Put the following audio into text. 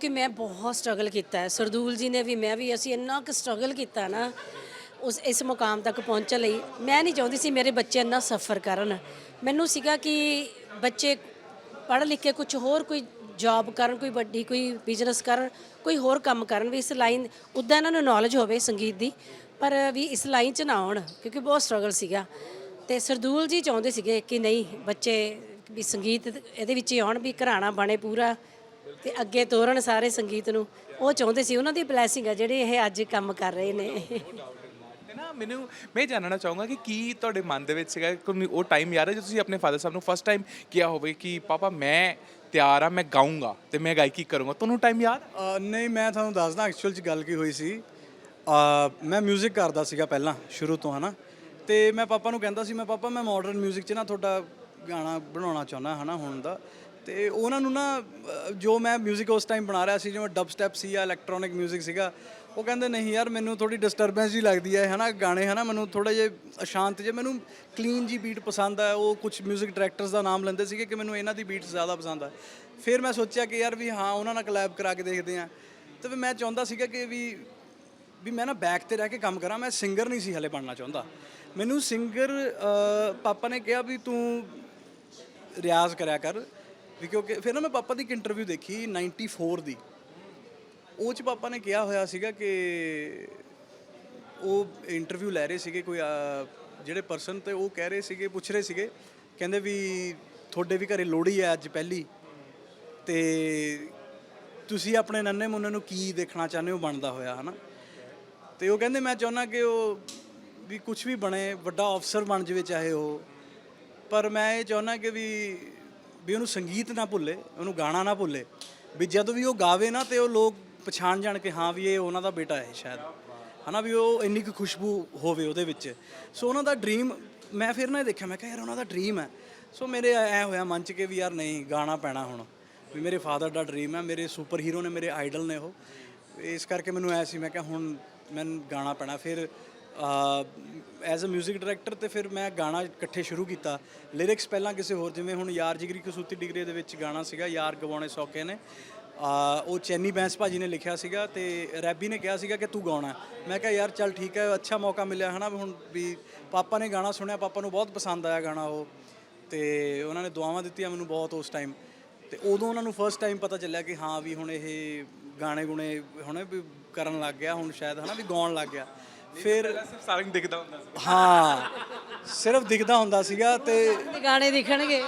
ਕਿਉਂਕਿ ਮੈਂ ਬਹੁਤ ਸਟਰਗਲ ਕੀਤਾ ਹੈ। ਸਰਦੂਲ ਜੀ ਨੇ ਵੀ, ਮੈਂ ਵੀ, ਅਸੀਂ ਇੰਨਾ ਕੁ ਸਟਰਗਲ ਕੀਤਾ ਨਾ, ਉਸ, ਇਸ ਮੁਕਾਮ ਤੱਕ ਪਹੁੰਚਣ ਲਈ। ਮੈਂ ਨਹੀਂ ਚਾਹੁੰਦੀ ਸੀ ਮੇਰੇ ਬੱਚੇ ਇੰਨਾ ਸਫਰ ਕਰਨ। ਮੈਨੂੰ ਸੀਗਾ ਕਿ ਬੱਚੇ ਪੜ੍ਹ ਲਿਖ ਕੇ ਕੁਝ ਹੋਰ ਕੋਈ ਜੌਬ ਕਰਨ, ਕੋਈ ਵੱਡੀ ਕੋਈ ਬਿਜ਼ਨਸ ਕਰਨ, ਕੋਈ ਹੋਰ ਕੰਮ ਕਰਨ ਵੀ ਇਸ ਲਾਈਨ ਉੱਦਾਂ ਇਹਨਾਂ ਨੂੰ ਨੌਲੇਜ ਹੋਵੇ ਸੰਗੀਤ ਦੀ, ਪਰ ਵੀ ਇਸ ਲਾਈਨ 'ਚ ਨਾ ਆਉਣ, ਕਿਉਂਕਿ ਬਹੁਤ ਸਟਰਗਲ ਸੀਗਾ। ਤੇ ਸਰਦੂਲ ਜੀ ਚਾਹੁੰਦੇ ਸੀਗੇ ਕਿ ਨਹੀਂ, ਬੱਚੇ ਵੀ ਸੰਗੀਤ ਇਹਦੇ ਵਿੱਚ ਹੀ ਆਉਣ, ਵੀ ਘਰਾਣਾ ਬਣੇ ਪੂਰਾ। ਤੇ ਅੱਗੇ ਤੋਰਨ ਸਾਰੇ ਸੰਗੀਤ ਨੂੰ ਉਹ ਚਾਹੁੰਦੇ ਸੀ ਉਹਨਾਂ ਦੀ ਬਲੇਸਿੰਗ ਆ ਜਿਹੜੇ ਇਹ ਅੱਜ ਕੰਮ ਕਰ ਰਹੇ ਨੇ ਤੇ ਨਾ ਮੈਨੂੰ ਮੈਂ ਇਹ ਜਾਣਨਾ ਚਾਹੂੰਗਾ ਕਿ ਕੀ ਤੁਹਾਡੇ ਮਨ ਦੇ ਵਿੱਚ ਸੀਗਾ ਕੋਈ ਉਹ ਟਾਈਮ ਯਾਦ ਹੈ ਜਦੋਂ ਤੁਸੀਂ ਆਪਣੇ ਫਾਦਰ ਸਾਹਿਬ ਨੂੰ ਫਸਟ ਟਾਈਮ ਕਿਹਾ ਹੋਵੇ ਕਿ ਪਾਪਾ ਮੈਂ ਤਿਆਰ ਆ ਮੈਂ ਗਾਉਂਗਾ ਤੇ ਮੈਂ ਗਾਇਕੀ ਕਰੂੰਗਾ ਤੁਹਾਨੂੰ ਟਾਈਮ ਯਾਦ ਅ, ਨਹੀਂ ਮੈਂ ਤੁਹਾਨੂੰ ਦੱਸਦਾ ਐਕਚੁਅਲ ਚ ਗੱਲ ਕੀ ਹੋਈ ਸੀ ਅ, ਮੈਂ 뮤직 ਕਰਦਾ ਸੀਗਾ ਪਹਿਲਾਂ ਸ਼ੁਰੂ ਤੋਂ ਹਨਾ ਤੇ ਮੈਂ ਪਾਪਾ ਨੂੰ ਕਹਿੰਦਾ ਸੀ ਮੈਂ ਪਾਪਾ ਮੈਂ ਮਾਡਰਨ 뮤직 ਚ ਨਾ ਤੁਹਾਡਾ ਗਾਣਾ ਬਣਾਉਣਾ ਚਾਹੁੰਦਾ ਹਨਾ ਹੁਣ ਦਾ ਤੇ ਉਹਨਾਂ ਨੂੰ ਨਾ ਅ, ਜੋ ਮੈਂ 뮤직 ਉਸ ਟਾਈਮ ਬਣਾ ਰਿਹਾ ਸੀ ਜਿਵੇਂ ਡਬ ਸਟੈਪ ਸੀ ਜਾਂ ਇਲੈਕਟ੍ਰੋਨਿਕ 뮤직 ਸੀਗਾ ਉਹ ਕਹਿੰਦੇ ਨਹੀਂ ਯਾਰ ਮੈਨੂੰ ਥੋੜੀ ਡਿਸਟਰਬੈਂਸ ਜੀ ਲੱਗਦੀ ਹੈ ਹਨਾ ਗਾਣੇ ਹਨਾ ਮੈਨੂੰ ਥੋੜਾ ਜਿਹਾ ਅਸ਼ਾਂਤ ਜੇ ਮੈਨੂੰ ਕਲੀਨ ਜੀ ਬੀਟ ਪਸੰਦ ਹੈ ਉਹ ਕੁਝ 뮤직 ਡਾਇਰੈਕਟਰਸ ਦਾ ਨਾਮ ਲੈਂਦੇ ਸੀਗੇ ਕਿ ਮੈਨੂੰ ਇਹਨਾਂ ਦੀ ਬੀਟ ਜ਼ਿਆਦਾ ਪਸੰਦ ਆ ਫਿਰ ਮੈਂ ਸੋਚਿਆ ਕਿ ਯਾਰ ਵੀ ਹਾਂ ਉਹਨਾਂ ਨਾਲ ਕੋਲੈਬ ਕਰਾ ਕੇ ਦੇਖਦੇ ਆ ਤੇ ਫਿਰ ਮੈਂ ਚਾਹੁੰਦਾ ਸੀਗਾ ਕਿ ਵੀ ਵੀ ਮੈਂ ਨਾ ਬੈਕ ਤੇ ਰਹਿ ਕੇ ਕੰਮ ਕਰਾਂ ਮੈਂ ਸਿੰਗਰ ਨਹੀਂ ਸੀ ਹਲੇ ਬਣਨਾ ਚਾਹੁੰਦਾ ਮੈਨੂੰ ਸਿੰਗਰ ਪਾਪਾ ਨੇ ਕਿਹਾ ਵੀ ਤੂੰ ਰਿਆਜ਼ ਕਰਿਆ ਕਰ ਵੀ ਕਿਉਂਕਿ ਫਿਰ ਨਾ ਮੈਂ ਪਾਪਾ ਦੀ ਇੱਕ ਇੰਟਰਵਿਊ ਦੇਖੀ 94 ਦੀ। ਉਹ ਚ ਪਾਪਾ ਨੇ ਕਿਹਾ ਹੋਇਆ ਸੀਗਾ ਕਿ ਉਹ ਇੰਟਰਵਿਊ ਲੈ ਰਹੇ ਸੀਗੇ ਕੋਈ ਅਹ, ਜਿਹੜੇ ਪਰਸਨ ਤੇ ਉਹ ਕਹਿ ਰਹੇ ਸੀਗੇ ਪੁੱਛ ਰਹੇ ਸੀਗੇ ਕਹਿੰਦੇ ਵੀ ਤੁਹਾਡੇ ਵੀ ਘਰੇ ਲੋਹੜੀ ਹੈ ਅੱਜ ਪਹਿਲੀ ਤੇ ਤੁਸੀਂ ਆਪਣੇ ਨੰਨੇ ਮੁੰਨੇ ਨੂੰ ਕੀ ਦੇਖਣਾ ਚਾਹੁੰਦੇ ਹੋ ਬਣਦਾ ਹੋਇਆ ਹਨਾ? ਤੇ ਉਹ ਕਹਿੰਦੇ ਮੈਂ ਚਾਹੁੰਦਾ ਕਿ ਉਹ ਵੀ ਕੁਝ ਵੀ ਬਣੇ ਵੱਡਾ ਅਫਸਰ ਬਣ ਜਾਵੇ ਚਾਹੇ ਉਹ। ਪਰ ਮੈਂ ਇਹ ਚਾਹੁੰਦਾ ਕਿ ਵੀ ਵੀ ਉਹਨੂੰ ਸੰਗੀਤ ਨਾ ਭੁੱਲੇ, ਉਹਨੂੰ ਗਾਣਾ ਨਾ ਭੁੱਲੇ। ਵੀ ਜਦੋਂ ਵੀ ਉਹ ਗਾਵੇ ਨਾ ਤੇ ਉਹ ਲੋਕ ਪਛਾਣ ਜਾਣ ਕਿ ਹਾਂ ਵੀ ਇਹ ਉਹਨਾਂ ਦਾ ਬੇਟਾ ਹੈ ਸ਼ਾਇਦ। ਹਨਾ ਵੀ ਉਹ ਇੰਨੀ ਕੁ ਖੁਸ਼ਬੂ ਹੋਵੇ ਉਹਦੇ ਵਿੱਚ। ਸੋ ਉਹਨਾਂ ਦਾ ਡ੍ਰੀਮ, ਮੈਂ ਫਿਰ ਨਾ ਦੇਖਿਆ, ਮੈਂ ਕਿਹਾ ਯਾਰ ਉਹਨਾਂ ਦਾ ਡ੍ਰੀਮ ਹੈ। ਸੋ ਮੇਰੇ ਐ ਹੋਇਆ ਮਨ ਚ ਕਿ ਵੀ ਯਾਰ ਨਹੀਂ, ਗਾਣਾ ਪੈਣਾ ਹੁਣ। ਵੀ ਮੇਰੇ ਫਾਦਰ ਦਾ ਡ੍ਰੀਮ ਹੈ, ਮੇਰੇ ਸੁਪਰ ਹੀਰੋ ਨੇ ਮੇਰੇ ਆਈਡਲ ਨੇ ਉਹ। ਇਸ ਕਰਕੇ ਮੈਨੂੰ ਐ ਸੀ, ਮੈਂ ਕਿਹਾ ਹੁਣ ਮੈਨੂੰ ਗਾਣਾ ਪੈਣਾ। ਫਿਰ ਐਜ਼ ਅ 뮤직 ਡਾਇਰੈਕਟਰ ਤੇ ਫਿਰ ਮੈਂ ਗਾਣਾ ਇਕੱਠੇ ਸ਼ੁਰੂ ਕੀਤਾ। ਲਿਰਿਕਸ ਪਹਿਲਾਂ ਕਿਸੇ ਹੋਰ, ਜਿਵੇਂ ਹੁਣ ਯਾਰ ਜਿਗਰੀ ਕਸੂਤੀ ਡਿਗਰੀ ਦੇ ਵਿੱਚ ਗਾਣਾ ਸੀਗਾ, ਯਾਰ ਗਵਾਉਣੇ ਸੌਕੇ ਨੇ। ਉਹ ਚੈਨੀ ਬੈਂਸ ਭਾਜੀ ਨੇ ਲਿਖਿਆ ਸੀਗਾ ਤੇ ਰੈਬੀ ਨੇ ਕਿਹਾ ਸੀਗਾ ਕਿ ਤੂੰ ਗਾਉਣਾ। ਮੈਂ ਕਿਹਾ ਯਾਰ ਚੱਲ ਠੀਕ ਹੈ, ਅੱਛਾ ਮੌਕਾ ਮਿਲਿਆ ਹਨਾ ਵੀ ਹੁਣ ਵੀ ਪਾਪਾ ਨੇ ਗਾਣਾ ਸੁਣਿਆ, ਪਾਪਾ ਨੂੰ ਬਹੁਤ ਪਸੰਦ ਆਇਆ ਗਾਣਾ ਉਹ। ਤੇ ਉਹਨਾਂ ਨੇ ਦੁਆਵਾਂ ਦਿੱਤੀਆਂ ਮੈਨੂੰ ਬਹੁਤ ਉਸ ਟਾਈਮ ਤੇ ਉਦੋਂ ਉਹਨਾਂ ਨੂੰ ਫਰਸਟ ਟਾਈਮ ਪਤਾ ਚੱਲਿਆ ਕਿ ਹਾਂ ਵੀ ਹੁਣ ਇਹ ਗਾਣੇ ਗੁਣੇ ਹੁਣੇ ਵੀ ਕਰਨ ਲੱਗ ਗਿਆ, ਹੁਣ ਸ਼ਾਇਦ ਹਨਾ ਵੀ ਗਾਉਣ ਲੱਗ ਗਿਆ। ਫਿਰ ਸਿਰਫ ਸਾਰਿਆਂ ਦਿਖਦਾ ਹੁੰਦਾ ਸੀ। ਹਾਂ ਸਿਰਫ ਦਿਖਦਾ ਹੁੰਦਾ ਸੀਗਾ ਤੇ ਗਾਣੇ ਦਿਖਣਗੇ।